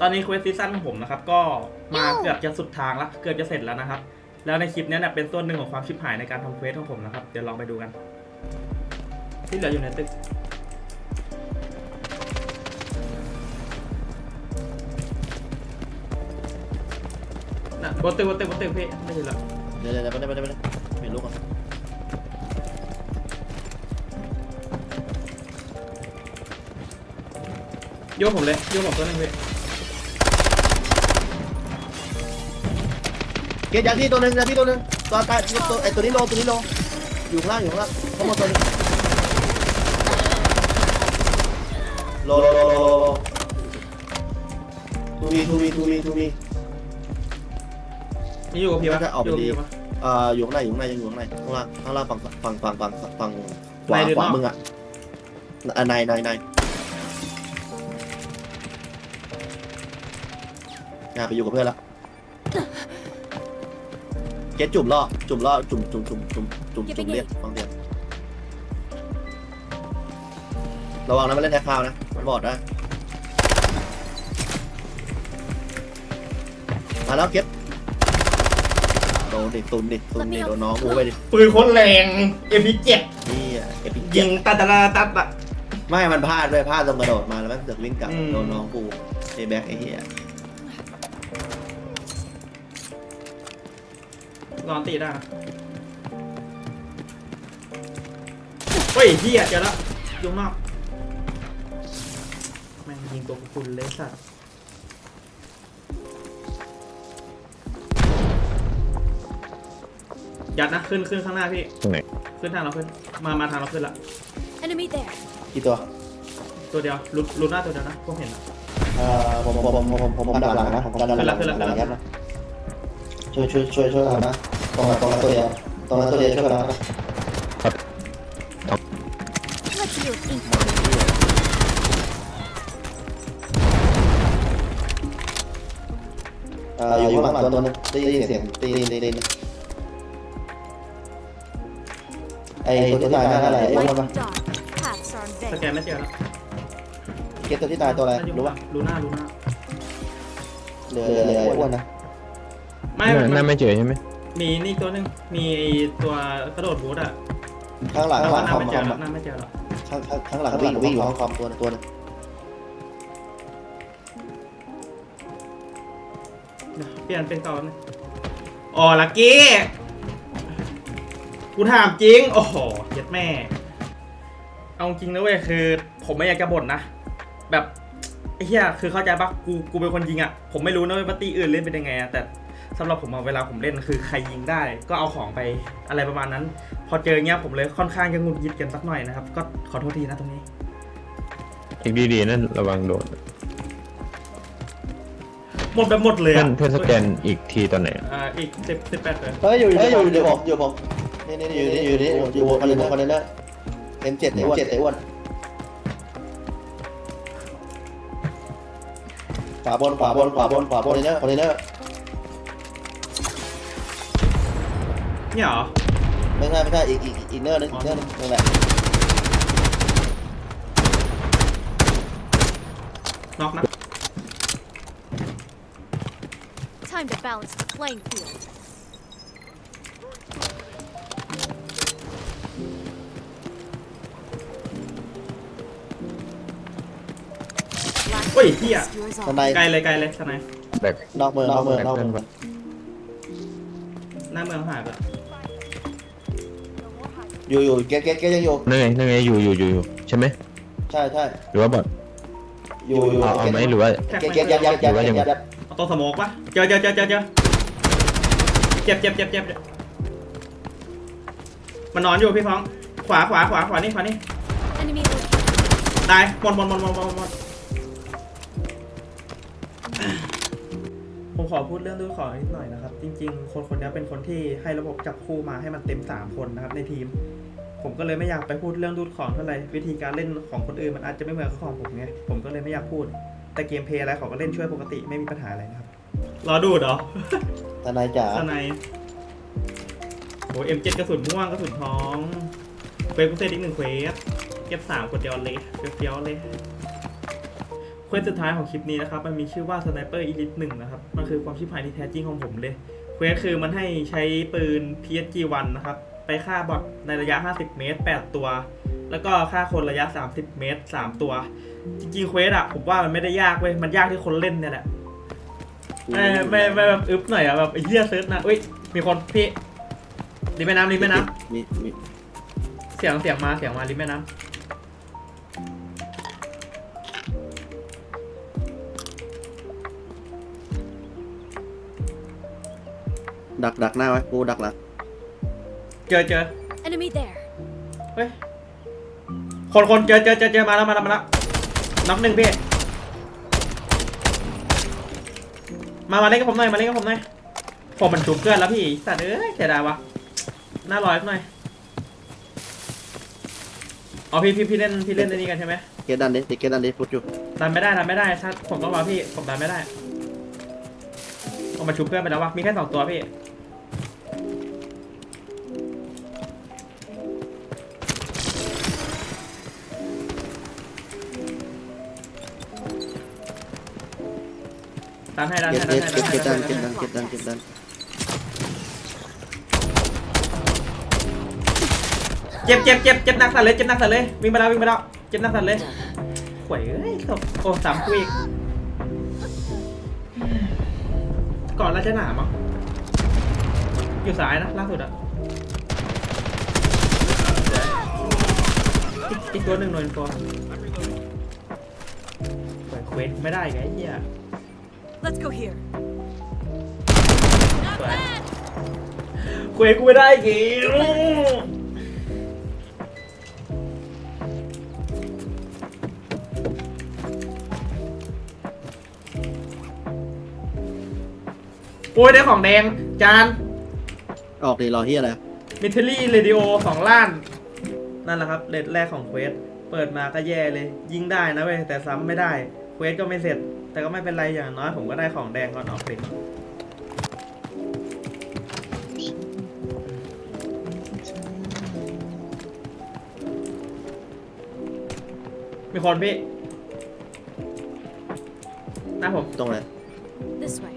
ตอนนี้เควสซีซั่นของผมนะครับ ก็มาเกือบจะสุดทางละเกือบจะเสร็จแล้วนะครับ แล้วในคลิปเนี้ยเนี่ยเป็นส่วนหนึ่งของความชิบหายในการทำเควสของผมนะครับ เดี๋ยวลองไปดูกัน ที่เหลืออยู่ในตึก น่ะบนตึกบนตึกบนตึกพี่ไม่ใช่แล้วเดี๋ยวเดี๋ยวเดี๋ยวไปเดี๋ยวไปเดี๋ยวเปลี่ยนลูกก่อนโยกผมเลยโยกผมตัวหนึงพี่ เกตอย่างที่ตัวหนึ่งอย่างที่ตัวหนึ่งตัวตายตัวตัวไอตัวนี้โลตัวนี้โลอยู่ข้างล่างอยู่ข้างล่างข้างบนตัวนี้โลโลโลโลโลโลทูวีทูวีทูวีทูวีนี่อยู่กับพี่ปะน่าจะออกไปยู่กับดีพี่ปะ อ่าอยู่ข้างในอยู่ข้างในยังอยู่ข้างในข้างล่างข้างล่างฝั่งฝั่งฝั่งฝั่งฝั่งขวาในหรือขวานอก มึงอะอะในในในอย่าไปอยู่กับเพื่อนละ เกตจุ่มล่อจุ่มล่อจุ่มจุ่มจุ่มจุ่มจุ่มจุ่มเรียกฟังเสียงระวังนะมันเล่นแท็กคาวนะมันบอดได้มาแล้วเก็บโดนดิตุนดิตุนดิโดนน้องกูไปดิปืนโคตรแรงเอ็มพีเจ็ดนี่อะเอพิยิงตัดตัดตัดตัดอะไม่มันพลาดด้วยพลาดตรงกระโดดมาแล้วแม่งเสือกวิ่งกลับอืม โดนน้องกูเอแบ็กไอ้เหี้ย นอนตีได้นะเฮ้ยพี่อะเจอแล้วอยุ่ข้างนอกแม่งยิงตัวคุณเลยสัตว์ยัดนะขึ้นขึ้นข้างหน้าพี่ ตรงไหนขึ้นทางเราขึ้น มามาทางเราขึ้นละ Enemy there. กี่ตัว ตัวเดียวลุดลุดหน้าตัวเดียวนะพวกเห็นอะเอ่อผมผมผมผมผมผมดันหลังนะผมดันหลังขึ้นละขึ้นละขึ้นละหลังยัดนะช่วยช่วยช่วยช่วยกันนะต รงนั้นตรงนั้นตัวเดียวตรงนั้นตัวเดียวช่วยกันนะ Let's use ink. อ่ออยู่ข้างหลังตัวนึงได้ยินเสียงตีนตีนตีนไอ้ตัวที่ตายหน้าอะไรไอ้อ้วนปะ Light dark. Paths are สแกนไม่เจอแล้วเกตตัวที่ตายตัวอะไรรู้ปะรู้หน้ารู้หน้าเหลือเหลือไอ้อ้วนนะไม่น่ามันน่าไม่เจอใช่ไหม มีนี่ตัวหนึงมีไอ้ตัวกระโดดบูทอะข้างหลังหข้างหลังน้าคอมไม่คเจออมแล้วหน้าไม่เจอแล้วข้างข้างข้างหลังวิ่งวิ่งอยู่ห้องคอมตัวนึงตัวนึงเดี๋ยวเปลี่ยนเป็นเก่าแล้วนะอ๋อลักกี้กูถามจริง โอ้โหเย็ดแม่ เอาจริงนะเว้ยคือ ผมไม่อยากจะบ่นนะ แบบไอ้เหี้ยคือเข้าใจปะกูกูเป็นคนยิงอะผมไม่รู้นะว่าตีอื่นเล่นเป็นยังไงอะแต่ สำหรับผมอะเวลาผมเล่นคือใครยิงได้ก็เอาของไปอะไรประมาณนั้น พอเจอเงี้ยผมเลยค่อนข้างจะหงุดหงิดกันสักหน่อยนะครับ ก็ขอโทษทีนะตรงนี้อีกดีๆนั่นระวังโดนหมดแบบหมดเลยเพื่ออะนเพื่อนสแกนอีกทีตอนไหนอะอ่าอีกสิบสิบแปดเลยเฮ้ยอยู่เฮ้ยอยู่เดี๋ยวผมอยู่ผมนี่นี่อยู่นี่อยู่นี่อยู่คอนเทนเนอร์คอนเทนเนอร์เอ็มเจ็ดเอ็มเจ็ดไอ้อ้วนขวาบนขวาบนขวาบนขวาบนคอนเทนเนอร์คอนเทนเนอร์ เนี่ยเหรอไม่ใช่ไม่ใช่อีกอีกอีกเนอร์นึงอีกเนอร์นึงนั่นแหละน็อกนะ Time to balance the playing field. เฮ้ยเฮีย Yours ส on. ไนไกลเลยไกลเลยสไนป์แบกนอกเมืองนอกเมืองแบกนอกเพื่เมืออนงก่อนหน้าเมืองหายไป อยู่อยู่เก็ตเก็ตเก็ตยังอยู่นั่นไงนั่นไงอยู่อยู่อยู่อยู่ใช่ไหมใช่ใช่หรือว่าบอทอยู่อยู่เอาเอาไหมหรือว่าเก็ตเก็ตยัดยัดยัดยัดยัดเอาตัวสโมกปะเจอเจอเจอเจอเจอเจ็บเจ็บเจ็บเจ็บเจ็บมันนอนอยู่พี่ฟ้อง ขวาขวาขวาขวานี่ขวานี่ Enemy located. ตายหมดหมดหมดหมดหมดหมดผมขอพูดเรื่องดูขอนิดหน่อยนะครับ จริง ๆ คนคนนี้เป็นคนที่ให้ระบบจับคู่มาให้มันเต็มสามคนนะครับในทีม ผมก็เลยไม่อยากไปพูดเรื่องดูดของเท่าไหร่วิธีการเล่นของคนอื่นมันอาจจะไม่เหมือนกับของผมไงผมก็เลยไม่อยากพูด แต่เกมเพลย์อะไรเขาก็เล่นช่วยปกติไม่มีปัญหาอะไรนะครับรอดูดเหรอทนายจ๋าสไนป์โอ้เอ็มเจ็ดกระสุนม่วงกระสุนทองเควสกูเซตอีกหนึ่งเควสเก็บสามคนเดียวเลยเฟี้ยวๆเลยเควสสุดท้ายของคลิปนี้นะครับ มันมีชื่อว่า Sniper Elite 1นะครับ มันคือความชิบหายที่แท้จริงของผมเลย เควสคือมันให้ใช้ปืน PSG1 นะครับ ไปฆ่าบอทในระยะ 50 เมตร 8 ตัว แล้วก็ฆ่าคนระยะ 30 เมตร 3 ตัว จริงๆเควสอะผมว่ามันไม่ได้ยากเว้ย มันยากที่คนเล่นเนี่ยแหละไม่ไม่ไม่แบบอึบหน่อยอะแบบเหี้ยเซิร์ชนะอุ้ย มีคนพี่ริมแม่น้ำริมแม่น้มีมีำเสียงเสียงมาเสียงมาริมแม่น้ำดักดักหน้าไว้กูดักหลัง เจอเจอ Enemy there. เฮ้ย คนคนเจอเจอเจอเจอมาแล้วมาแล้วมาแล้วน็อกหนึ่งพี่ มามาเล่นกับผมหน่อยมาเล่นกับผมหน่อยผมมันชุบเพื่อนแล้วพี่สัตว์เอ้ยเสียดายวะหน้าร้อยหน่อยอ๋อพี่พี่พี่เล่นพี่เล่นในนี้กันใช่ไหมเกตดันดิติเกตดันดิฟุตอยู่ดันไม่ได้ดันไม่ได้ถ้าผมต้องรอพี่ผมดันไม่ได้ผมมาชุบเพื่อนไปแล้ววะมีแค่สองตัวพี่ ดันให้ดันเกให้ตดันเกให้ตดันเกให้ตดัดันนให้เกตดันเกตดันเกตดันเจ็บเจ็บเจ็บเจ็บหนักสัตว์เลยเจ็บหนักสัตว์เลยวิ่งไปแล้ววิ่งไปแล้วเจ็บหนักสัตว์เลยข่วยเอ้ยศพโอ้สามคุยก่อนราชหนามั้งอยู่ซ้ายนะล่าสุดอะอีกอีกตัวหนึ่งหน่วยตัวข่วยเควสไม่ได้ไงไอ้เหี้ย Let's go here. สวยเควสกูไม่ได้อีกี่โอ้ยได้ของแดง จาน ออกดิรอเฮียอะไร มิทลี่เรดิโอสองล้าน นั่นแหละครับเลทแรกของเควส เปิดมาก็แย่เลย ยิงได้นะเว้ย แต่ซ้ำไม่ได้ เควสก็ไม่เสร็จ แต่ก็ไม่เป็นไรอย่างน้อยผมก็ได้ของแดงก่อนออกคลิปมีคนพี่หน้าผมตรงไหน This way.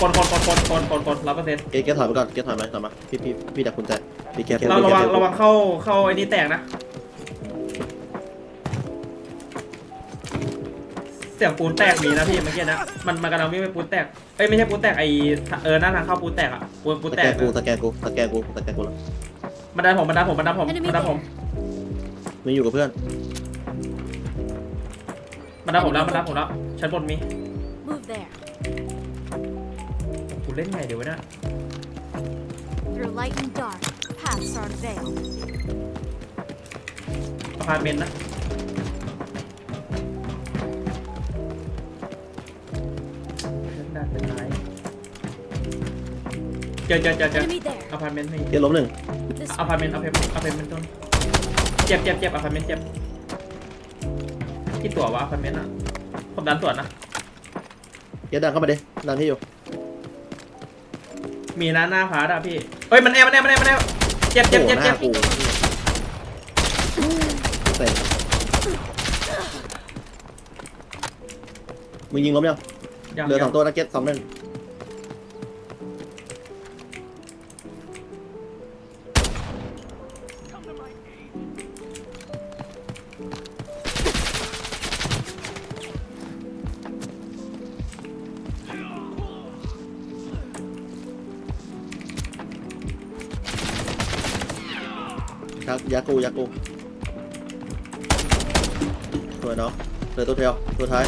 คนคนคนคนคนคนคนร้อยเปอร์เซ็นต์เกตเกตถอยไปก่อนเกตถอยมาถอยมาพี่พี่พี่ดักกุญแจพี่เกตเราระวังระวังเข้าเข้าไอ้นี่แตกนะ สียงปูนแตกมีนะพี่เมื่อกี้นะ มันมันกำลังวิ่งไปปูนแตก เอ้ยไม่ใช่ปูนแตกไอเออหน้าทางเข้าปูนแตกอะปูนปูนตะแตแกกกูตะแกกูตะแกกูตะแกกูแล้วมันดันผมมันดันผมมันดันผม Enemy มันดันผม there. มีอยู่กับเพื่อนมันดันผมแล้วมันดันผมแล้วชั้นบนมี Move there. กูเล่นไงเดี๋ยววะเนี่ย Through light and dark, paths are unveiled. อพาร์ตเมนต์นะ จอเจอเจอเจอ Enemy there. อพาร์ตเมนต์มีเกตล้มหนึ่ง This อ way. พาร์ตเมนต์อพาร์ตเมนต์อพาร์ตเมนต์ต้นเจ็บเจ็บเจ็บอพาร์ตเมนต์เจ็บกี่ตัววะอพาร์ตเมนต์อะผมดันตรวจนะเกตดันเข้ามาดิดันที่อยู่ มีหน้าหน้าพาร์ตอะพี่เฮ้ยมันแอบมันแอบมันแอบมันแอบเจ็บเจ็บเจ็บเจ็บโอ้โหหน้ากูเตะมึงยิงล้มยังยังเหลือสยัองตัวนะเกตสองหนึ่ง ครับยากูยากูสวยเนาะเหลือตัวเดียวตัวท้าย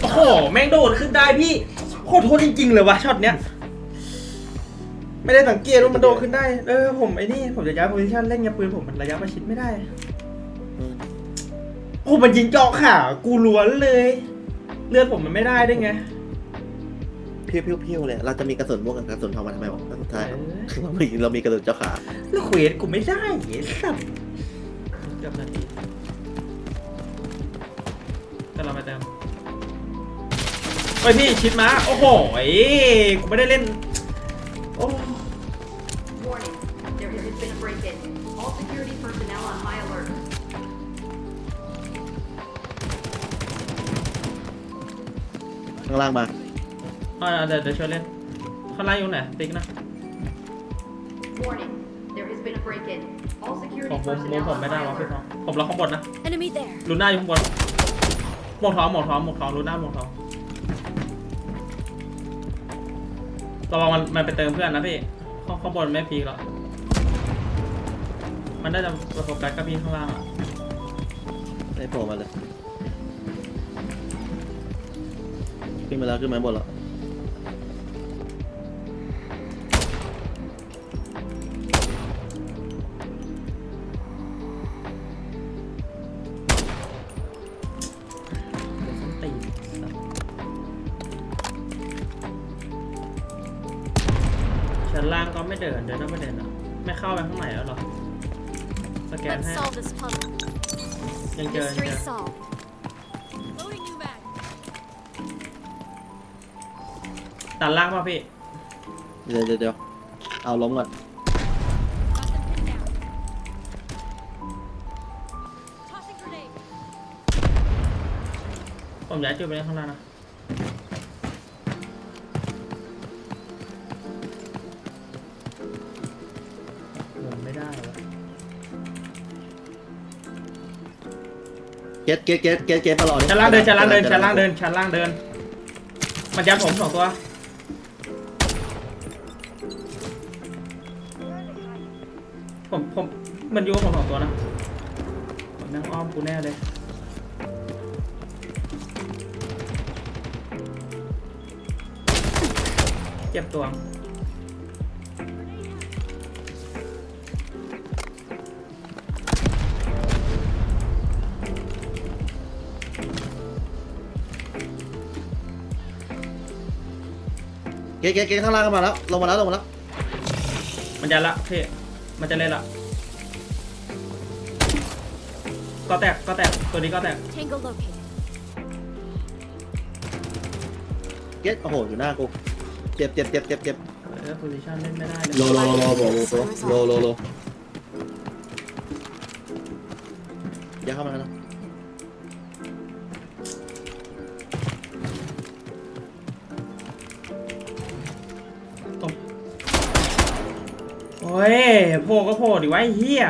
โอ้โห แม่งโดดขึ้นได้พี่ โคตรโทษจริงๆเลยวะช็อตเนี้ย ไม่ได้สังเกตว่ามันโดดขึ้นได้ เออผมไอ้นี่ผมจะย้ายโพซิชันเล่นไงปืนผมมันระยะประชิดไม่ได้อืมโอ้มันยิงเจาะขากูล้วนเลย เลือดผมมันไม่ได้ด้วยไงเพิ้วพิ้วๆเลย เราจะมีกระสุนม่วงกับกระสุนทองมาทำไมวะกระสุนทายเรามีเรามีกระสุนเจ้าขาลูกเวทกูไม่ได้เอ้สัตว์เกืบนาทีแต่เรามาเติมเฮ้ยพี่ชิดมาโอ้โหยกูไม่ได้เล่นโอ้ข้างล่างมา อ่าเดี๋ยวเดี๋ยวช่วยเล่นข้างล่างอยู่ไหนติ๊กนะ Warning, there has been a break-in. All ผม security ผมผม personnel ผม on ไม่ได้ high วะพี่ alert. ทองผมล็อกข้างบนนะ Enemy there. ลูน่าอยู่ข้างบนหมวกทองหมวกทองหมวกทองลูน่าหมวกทองระวังมันมันไปเติมเพื่อนนะพี่ข้างข้างบนไม่พีคหรอกมันได้จะไปโฟกัสกับพี่ข้างล่างอะได้โผล่มาเลย ขึ้นมาแล้วขึ้นมาบนแล้วเดี๋ยว ก็ไม่เดินเดินก็ไม่เดินอะไม่เข้าไปข้างในแล้วเหรอสแกน Let's ให้ solve this puzzle. ยังเจอยังเจ Mystery อ solved. Loading new mag. ตัดล่างป่ะพี่ เดี๋ยวเดี๋ยวเดี๋ยวเอาล้มก่อน Got them pinned down. Tossing grenade. ผมย้ายจุดไปเล่นข้างล่างนะ เก็ตเก็ตเก็ตเก็ตเก็ตมารอชั้นล่างเดินชั้นล่างเดินชั้นล่างเดินชั้นล่างเดิน มันยัดผมสองตัว ผมผมมันอยู่กับผมสองตัวนะผมนั่งอ้อมกูแน่เลยเจ็บตัว เก็ตเก็ตเก็ตข้างล่างก็มาแล้วลงมาแล้วลงมาแล้วมันยัดละพี่มันจะเล่นละก็แตกก็แตกตัวนี้ก็แตก Tango located. เก็ตโอ้โหอยู่หน้ากูเจ็บเจ็บเจ็บเจ็บเจ็บเออโพซิชันเล่นไม่ได้เลยโลโลโลโลโลโลโลโลอย่าเข้ามานะ ยโผล่ก็โผล่ดิไว้เฮีย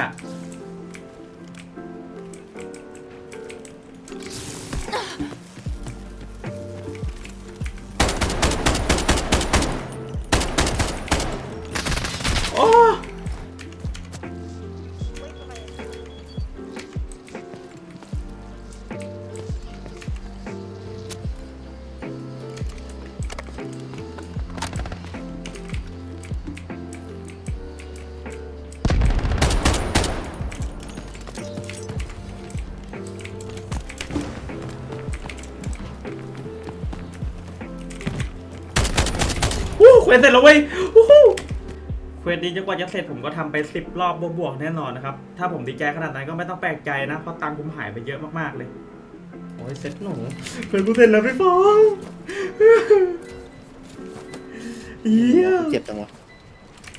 ควสเสร็จแล้วเว้ยวู้ฮู้เควสนี้จนกว่าจะเสร็จผมก็ทำไปสิบรอบบวกๆแน่นอนนะครับ ถ้าผมดีใจขนาดนั้นก็ไม่ต้องแปลกใจนะ เพราะตังค์ผมหายไปเยอะมากๆเลย โอ้ยเซ็ตหนูเควสกูเสร็จแล้วพี่ฟองเฮียเจ็บจังวะ